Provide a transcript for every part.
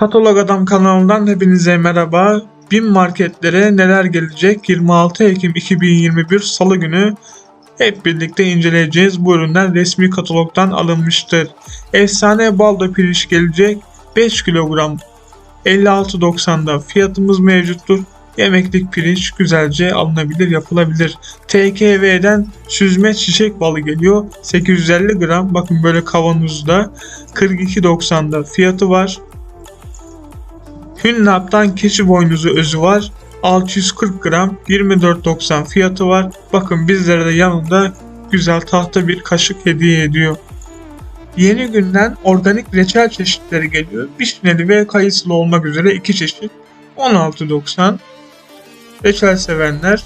Katalog Adam kanalından hepinize merhaba. BİM marketlere neler gelecek 26 Ekim 2021 Salı günü hep birlikte inceleyeceğiz. Bu ürünler resmi katalogdan alınmıştır. Efsane baldo pirinç gelecek 5 kilogram 56.90'da fiyatımız mevcuttur. Yemeklik pirinç güzelce alınabilir, yapılabilir. TKV'den süzme çiçek balı geliyor. 850 gram. Bakın böyle kavanozda 42.90'da fiyatı var. Hünnap'tan keçi boynuzu özü var. 640 gram 24.90 fiyatı var. Bakın bizlere de yanında güzel tahta bir kaşık hediye ediyor. Yeni günden organik reçel çeşitleri geliyor. Vişneli ve kayısılı olmak üzere iki çeşit. 16.90 Reçel sevenler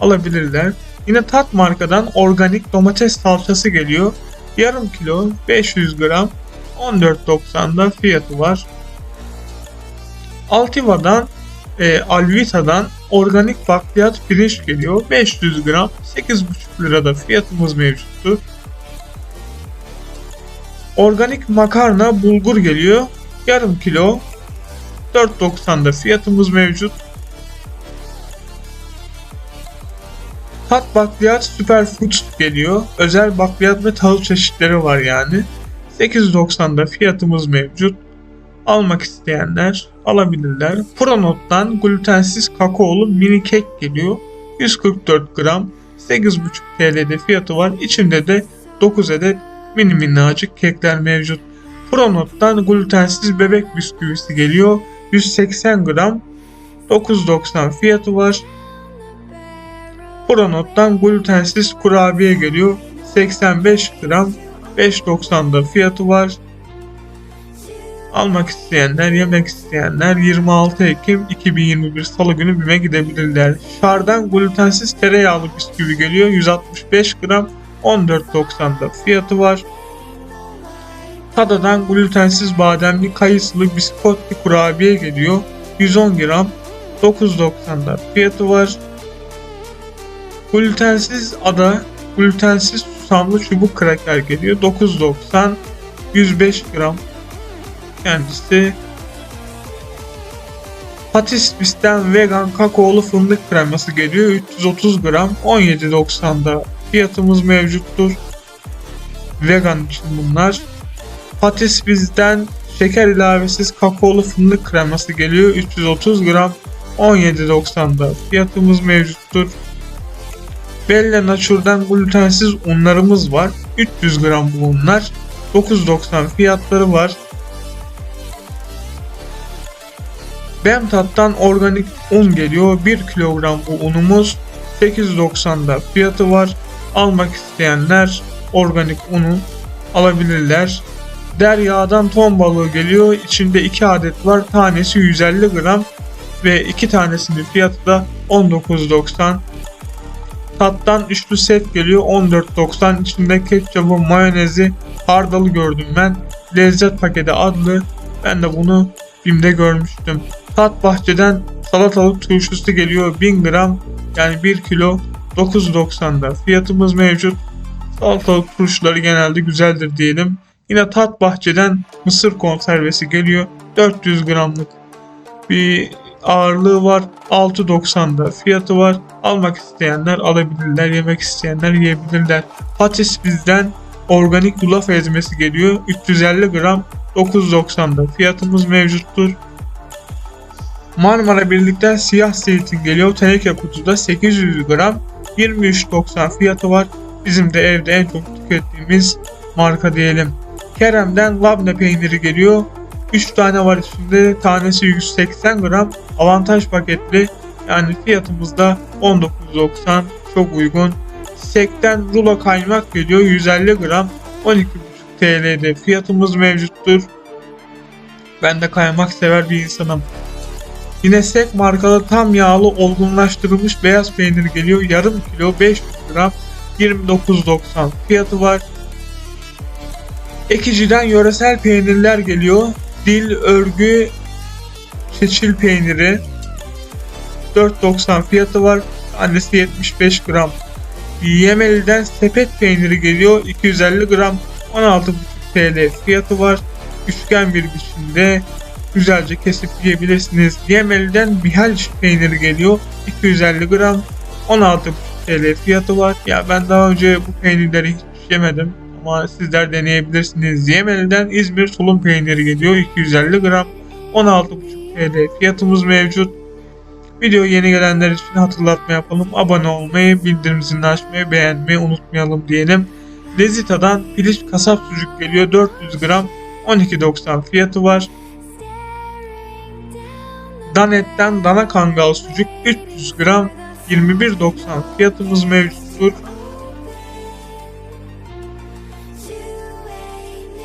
alabilirler. Yine Tat markadan organik domates salçası geliyor. Yarım kilo 500 gram 14.90'da fiyatı var. Altiva'dan e, Alvita'dan organik bakliyat pirinç geliyor. 500 gram 8,5 lirada fiyatımız mevcuttur. Organik makarna bulgur geliyor. Yarım kilo 4.90'da fiyatımız mevcut. Tat bakliyat superfood geliyor. Özel bakliyat ve tahıl çeşitleri var yani. 8.90'da fiyatımız mevcut. Almak isteyenler alabilirler. Pronot'tan glutensiz kakaolu mini kek geliyor. 144 gram 8,5 TL'de fiyatı var. İçinde de 9 adet mini minnacık kekler mevcut. Pronot'tan glutensiz bebek bisküvisi geliyor. 180 gram 9.90 fiyatı var. Pronot'tan glutensiz kurabiye geliyor. 85 gram 5.90'da fiyatı var. Almak isteyenler, yemek isteyenler 26 Ekim 2021 Salı günü BİM'e gidebilirler. Şardan glutensiz tereyağlı bisküvi geliyor. 165 gram 14.90'da fiyatı var. Tada'dan glutensiz bademli kayısılı biskotli kurabiye geliyor. 110 gram 9.90'da fiyatı var. Glutensiz ada, glutensiz susamlı çubuk kraker geliyor. 9.90 105 gram kendisi Patis Bis'ten vegan kakaolu fındık kreması geliyor. 330 gram 17.90'da fiyatımız mevcuttur. Vegan için bunlar. Patis Biz'den şeker ilavesiz kakaolu fındık kreması geliyor. 330 gram 17.90'da fiyatımız mevcuttur. Bella Nature'dan glutensiz unlarımız var. 300 gram bu unlar. 9.90 fiyatları var. Bemtat'tan organik un geliyor. 1 kilogram bu unumuz 8.90'da fiyatı var. Almak isteyenler organik unu alabilirler. Derya'dan ton balığı geliyor. İçinde 2 adet var. Tanesi 150 gram ve 2 tanesinin fiyatı da 19.90. Tattan üçlü set geliyor 14.90. İçinde ketçabı, mayonezi, hardalı gördüm ben. Lezzet paketi adlı. Ben de bunu BİM'de görmüştüm. Tat bahçeden salatalık turşusu geliyor 1000 gram yani 1 kilo 9.90'da fiyatımız mevcut. Salatalık turşuları genelde güzeldir diyelim. Yine tat bahçeden mısır konservesi geliyor 400 gramlık bir ağırlığı var 6.90'da fiyatı var. Almak isteyenler alabilirler, yemek isteyenler yiyebilirler. Patis bizden organik yulaf ezmesi geliyor 350 gram 9.90'da fiyatımız mevcuttur. Marmara Birlik'ten siyah zeytin geliyor. Teneke kutuda 800 gram 23.90 fiyatı var. Bizim de evde en çok tükettiğimiz marka diyelim. Kerem'den labne peyniri geliyor. 3 tane var içinde. Tanesi 180 gram. Avantaj paketli. Yani fiyatımız da 19.90 çok uygun. Sekten rulo kaymak geliyor 150 gram 12.5 TL'de fiyatımız mevcuttur. Ben de kaymak sever bir insanım. Yine Sek markalı tam yağlı olgunlaştırılmış beyaz peynir geliyor. Yarım kilo 500 gram 29.90 fiyatı var. Ekici'den yöresel peynirler geliyor. Dil, örgü, çeçil peyniri 4.90 fiyatı var. Annesi 75 gram. Yemeli'den sepet peyniri geliyor. 250 gram 16.5 TL fiyatı var. Üçgen bir biçimde güzelce kesip yiyebilirsiniz. Yemeli'den Mihaliç peyniri geliyor. 250 gram 16 TL fiyatı var. Ya ben daha önce bu peynirleri hiç yemedim ama sizler deneyebilirsiniz. Yemeli'den İzmir tulum peyniri geliyor. 250 gram 16,5 TL fiyatımız mevcut. Video yeni gelenler için hatırlatma yapalım. Abone olmayı, bildirim zilini açmayı, beğenmeyi unutmayalım diyelim. Lezita'dan piliç kasap sucuk geliyor. 400 gram 12.90 fiyatı var. Danet'ten dana kangal sucuk 300 gram 21.90 fiyatımız mevcuttur.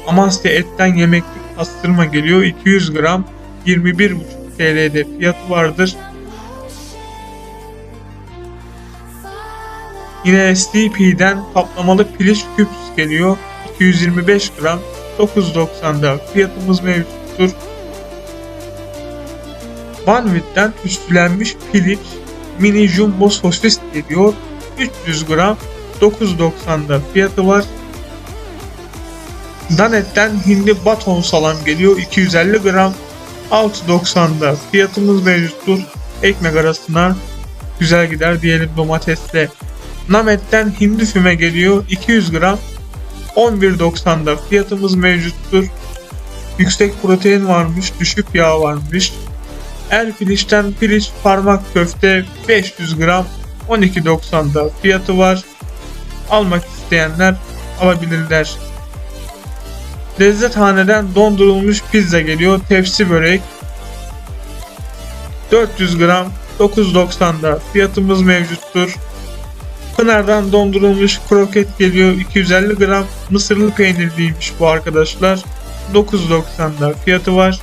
Amasya etten yemeklik pastırma geliyor 200 gram 21.5 TL'de fiyatı vardır. Yine STP'den kaplamalı piliç küps geliyor 225 gram 9.90'da fiyatımız mevcuttur. Banvit'ten üstlenmiş piliç mini jumbo sosis geliyor 300 gram 9.90'da fiyatı var. Danet'ten hindi baton salam geliyor 250 gram 6.90'da fiyatımız mevcuttur. Ekmek arasına güzel gider diyelim domatesle. Namet'ten hindi füme geliyor 200 gram 11.90'da fiyatımız mevcuttur. Yüksek protein varmış, düşük yağ varmış. El piliçten piliç parmak köfte 500 gram 12.90'da fiyatı var. Almak isteyenler alabilirler. Lezzethaneden dondurulmuş pizza geliyor. Tepsi börek 400 gram 9.90'da fiyatımız mevcuttur. Pınar'dan dondurulmuş kroket geliyor 250 gram mısırlı peynirliymiş bu arkadaşlar 9.90'da fiyatı var.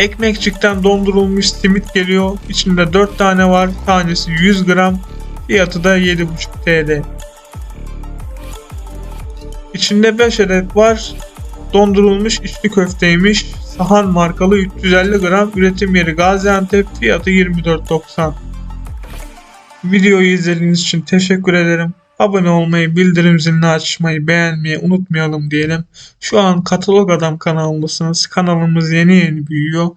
Ekmekçikten dondurulmuş simit geliyor. İçinde 4 tane var. Tanesi 100 gram. Fiyatı da 7.5 TL. İçinde 5 adet var. Dondurulmuş içli köfteymiş. Sahan markalı 350 gram. Üretim yeri Gaziantep. Fiyatı 24.90 Videoyu izlediğiniz için teşekkür ederim. Abone olmayı, bildirim zilini açmayı, beğenmeyi unutmayalım diyelim. Şu an Katalog Adam kanalındasınız. Kanalımız yeni yeni büyüyor.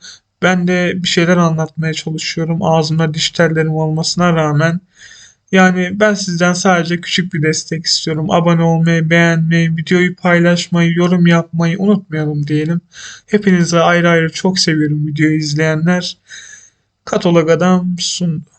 Ben de bir şeyler anlatmaya çalışıyorum. Ağzımda diş tellerim olmasına rağmen. Yani ben sizden sadece küçük bir destek istiyorum. Abone olmayı, beğenmeyi, videoyu paylaşmayı, yorum yapmayı unutmayalım diyelim. Hepinize ayrı ayrı çok seviyorum videoyu izleyenler. Katalog Adam sundu.